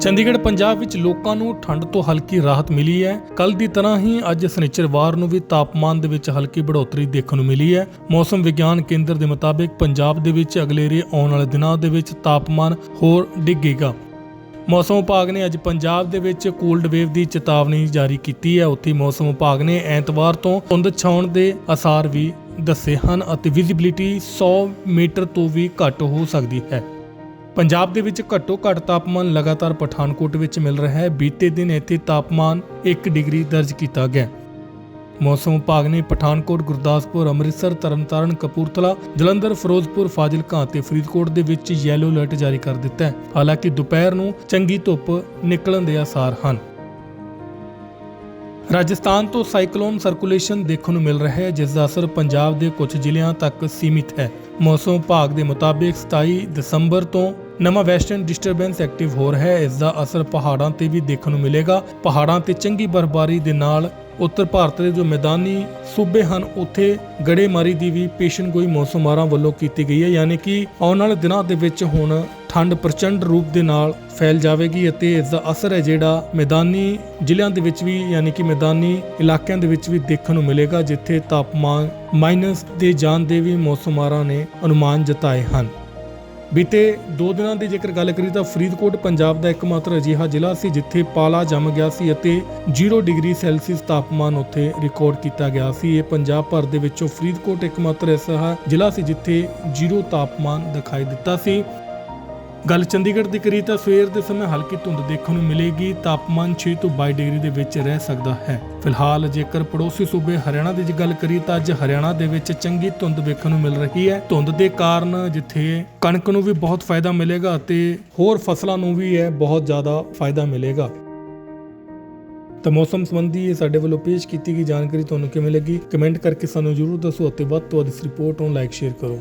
ਚੰਡੀਗੜ੍ਹ, ਪੰਜਾਬ ਵਿੱਚ ਲੋਕਾਂ ਨੂੰ ਠੰਡ ਤੋਂ ਹਲਕੀ ਰਾਹਤ ਮਿਲੀ ਹੈ। ਕੱਲ ਦੀ ਤਰ੍ਹਾਂ ਹੀ ਅੱਜ ਸ਼ਨੀਚਰਵਾਰ ਨੂੰ ਵੀ ਤਾਪਮਾਨ ਦੇ ਵਿੱਚ ਹਲਕੀ ਬੜੋਤਰੀ ਦੇਖਣ ਨੂੰ ਮਿਲੀ ਹੈ। ਮੌਸਮ ਵਿਗਿਆਨ ਕੇਂਦਰ ਦੇ ਮੁਤਾਬਿਕ ਪੰਜਾਬ ਦੇ ਵਿੱਚ ਅਗਲੇਰੇ ਆਉਣ ਵਾਲੇ ਦਿਨਾਂ ਦੇ ਵਿੱਚ ਤਾਪਮਾਨ ਹੋਰ ਡਿੱਗੇਗਾ। ਮੌਸਮ ਵਿਭਾਗ ਨੇ ਅੱਜ ਪੰਜਾਬ ਦੇ ਵਿੱਚ ਕੋਲਡ ਵੇਵ ਦੀ ਚੇਤਾਵਨੀ ਜਾਰੀ ਕੀਤੀ ਹੈ। ਉੱਥੇ ਮੌਸਮ ਵਿਭਾਗ ਨੇ ਐਤਵਾਰ ਤੋਂ ਧੁੰਦ ਛਾਉਣ ਦੇ ਅਸਾਰ ਵੀ ਦੱਸੇ ਹਨ ਅਤੇ ਵਿਜ਼ਿਬਿਲਿਟੀ 100 ਮੀਟਰ ਤੋਂ ਵੀ ਘੱਟ ਹੋ ਸਕਦੀ ਹੈ। ਪੰਜਾਬ ਦੇ ਵਿੱਚ ਘੱਟੋ ਘੱਟ ਤਾਪਮਾਨ ਲਗਾਤਾਰ ਪਠਾਨਕੋਟ ਵਿੱਚ ਮਿਲ ਰਿਹਾ ਹੈ। ਬੀਤੇ ਦਿਨ ਇੱਥੇ ਤਾਪਮਾਨ 1 ਡਿਗਰੀ ਦਰਜ ਕੀਤਾ ਗਿਆ। ਮੌਸਮ ਵਿਭਾਗ ਨੇ ਪਠਾਨਕੋਟ, ਗੁਰਦਾਸਪੁਰ, ਅੰਮ੍ਰਿਤਸਰ, ਤਰਨਤਾਰਨ, ਕਪੂਰਥਲਾ, ਜਲੰਧਰ, ਫਿਰੋਜ਼ਪੁਰ, ਫਾਜ਼ਿਲਕਾ ਅਤੇ ਫਰੀਦਕੋਟ ਦੇ ਵਿੱਚ ਯੈਲੋ ਅਲਰਟ ਜਾਰੀ ਕਰ ਦਿੱਤਾ ਹੈ। ਹਾਲਾਂਕਿ ਦੁਪਹਿਰ ਨੂੰ ਚੰਗੀ ਧੁੱਪ ਨਿਕਲਣ ਦੇ ਆਸਾਰ ਹਨ। ਰਾਜਸਥਾਨ ਤੋਂ ਸਾਈਕਲੋਨ ਸਰਕੂਲੇਸ਼ਨ ਦੇਖਣ ਨੂੰ ਮਿਲ ਰਿਹਾ ਹੈ, ਜਿਸ ਦਾ ਅਸਰ ਪੰਜਾਬ ਦੇ ਕੁਝ ਜ਼ਿਲ੍ਹਿਆਂ ਤੱਕ ਸੀਮਿਤ ਹੈ। ਮੌਸਮ ਵਿਭਾਗ ਦੇ ਮੁਤਾਬਿਕ 27 ਦਸੰਬਰ ਤੋਂ ਨਵਾਂ ਵੈਸਟਰਨ ਡਿਸਟਰਬੈਂਸ ਐਕਟਿਵ ਹੋ ਰਿਹਾ ਹੈ, ਇਸ ਦਾ ਅਸਰ ਪਹਾੜਾਂ ਤੇ ਵੀ ਦੇਖਣ ਨੂੰ ਮਿਲੇਗਾ। ਪਹਾੜਾਂ ਤੇ ਚੰਗੀ ਬਰਫ਼ਬਾਰੀ ਦੇ ਨਾਲ ਉੱਤਰ ਭਾਰਤ ਦੇ ਜੋ ਮੈਦਾਨੀ ਸੂਬੇ ਹਨ, ਉੱਥੇ ਗੜੇਮਾਰੀ ਦੀ ਵੀ ਪੇਸ਼ਨਗੋਈ ਮੌਸਮਾਰਾਂ ਵੱਲੋਂ ਕੀਤੀ ਗਈ ਹੈ, ਯਾਨੀ ਕਿ ਆਉਣ ਵਾਲੇ ਦਿਨਾਂ ਦੇ ਵਿੱਚ ਹੁਣ ਠੰਡ ਪ੍ਰਚੰਡ ਰੂਪ ਦੇ ਨਾਲ ਫੈਲ ਜਾਵੇਗੀ ਅਤੇ ਇਸ ਦਾ ਅਸਰ ਹੈ ਜਿਹੜਾ ਮੈਦਾਨੀ ਜ਼ਿਲ੍ਹਿਆਂ ਦੇ ਵਿੱਚ ਵੀ, ਯਾਨੀ ਕਿ ਮੈਦਾਨੀ ਇਲਾਕਿਆਂ ਦੇ ਵਿੱਚ ਵੀ ਦੇਖਣ ਨੂੰ ਮਿਲੇਗਾ, ਜਿੱਥੇ ਤਾਪਮਾਨ ਮਾਈਨਸ ਦੇ ਜਾਣ ਦੇ ਵੀ ਮੌਸਮਾਰਾਂ ਨੇ ਅਨੁਮਾਨ ਜਤਾਏ ਹਨ। ਬੀਤੇ 2 ਦਿਨਾਂ ਦੀ ਜੇਕਰ ਗੱਲ ਕਰੀ ਤਾਂ ਫਰੀਦਕੋਟ, ਪੰਜਾਬ ਦਾ ਇੱਕਮਾਤਰ ਅਜਿਹਾ ਜ਼ਿਲ੍ਹਾ ਸੀ, ਜਿੱਥੇ ਪਾਲਾ ਜੰਮ ਗਿਆ ਸੀ ਅਤੇ 0 ਡਿਗਰੀ ਸੈਲਸੀਅਸ ਤਾਪਮਾਨ ਉੱਥੇ ਰਿਕਾਰਡ ਕੀਤਾ ਗਿਆ ਸੀ। ਇਹ ਪੰਜਾਬ ਭਰ ਦੇ ਵਿੱਚੋਂ ਫਰੀਦਕੋਟ ਇੱਕਮਾਤਰ ਐਸਾ ਜ਼ਿਲ੍ਹਾ ਸੀ, ਜਿੱਥੇ 0 ਤਾਪਮਾਨ ਦਿਖਾਈ ਦਿੱਤਾ ਸੀ। ਗੱਲ ਚੰਡੀਗੜ੍ਹ ਦੀ ਕਰੀ ਤਾਂ ਸਵੇਰ ਦੇ ਸਮੇਂ ਹਲਕੀ ਧੁੰਦ ਦੇਖਣ ਨੂੰ ਮਿਲੇਗੀ, ਤਾਪਮਾਨ 6 ਤੋਂ 22 ਡਿਗਰੀ ਦੇ ਵਿੱਚ ਰਹਿ ਸਕਦਾ ਹੈ। ਫਿਲਹਾਲ ਜੇਕਰ ਪੜੋਸੀ ਸੂਬੇ ਹਰਿਆਣਾ ਦੀ ਗੱਲ ਕਰੀ ਤਾਂ ਅੱਜ ਹਰਿਆਣਾ ਦੇ ਵਿੱਚ ਚੰਗੀ ਧੁੰਦ ਵੇਖਣ ਨੂੰ ਮਿਲ ਰਹੀ ਹੈ। ਧੁੰਦ ਦੇ ਕਾਰਨ ਜਿੱਥੇ ਕਣਕ ਨੂੰ ਵੀ ਬਹੁਤ ਫਾਇਦਾ ਮਿਲੇਗਾ ਅਤੇ ਹੋਰ ਫਸਲਾਂ ਨੂੰ ਵੀ ਇਹ ਬਹੁਤ ਜ਼ਿਆਦਾ ਫਾਇਦਾ ਮਿਲੇਗਾ। ਤਾਂ ਮੌਸਮ ਸੰਬੰਧੀ ਇਹ ਸਾਡੇ ਵੱਲੋਂ ਪੇਸ਼ ਕੀਤੀ ਗਈ ਜਾਣਕਾਰੀ ਤੁਹਾਨੂੰ ਕਿਵੇਂ ਲੱਗੀ? ਕਮੈਂਟ ਕਰਕੇ ਸਾਨੂੰ ਜਰੂਰ ਦੱਸੋ ਅਤੇ ਵੱਧ ਤੋਂ ਵੱਧ ਇਸ ਰਿਪੋਰਟ ਨੂੰ ਲਾਈਕ, ਸ਼ੇਅਰ ਕਰੋ।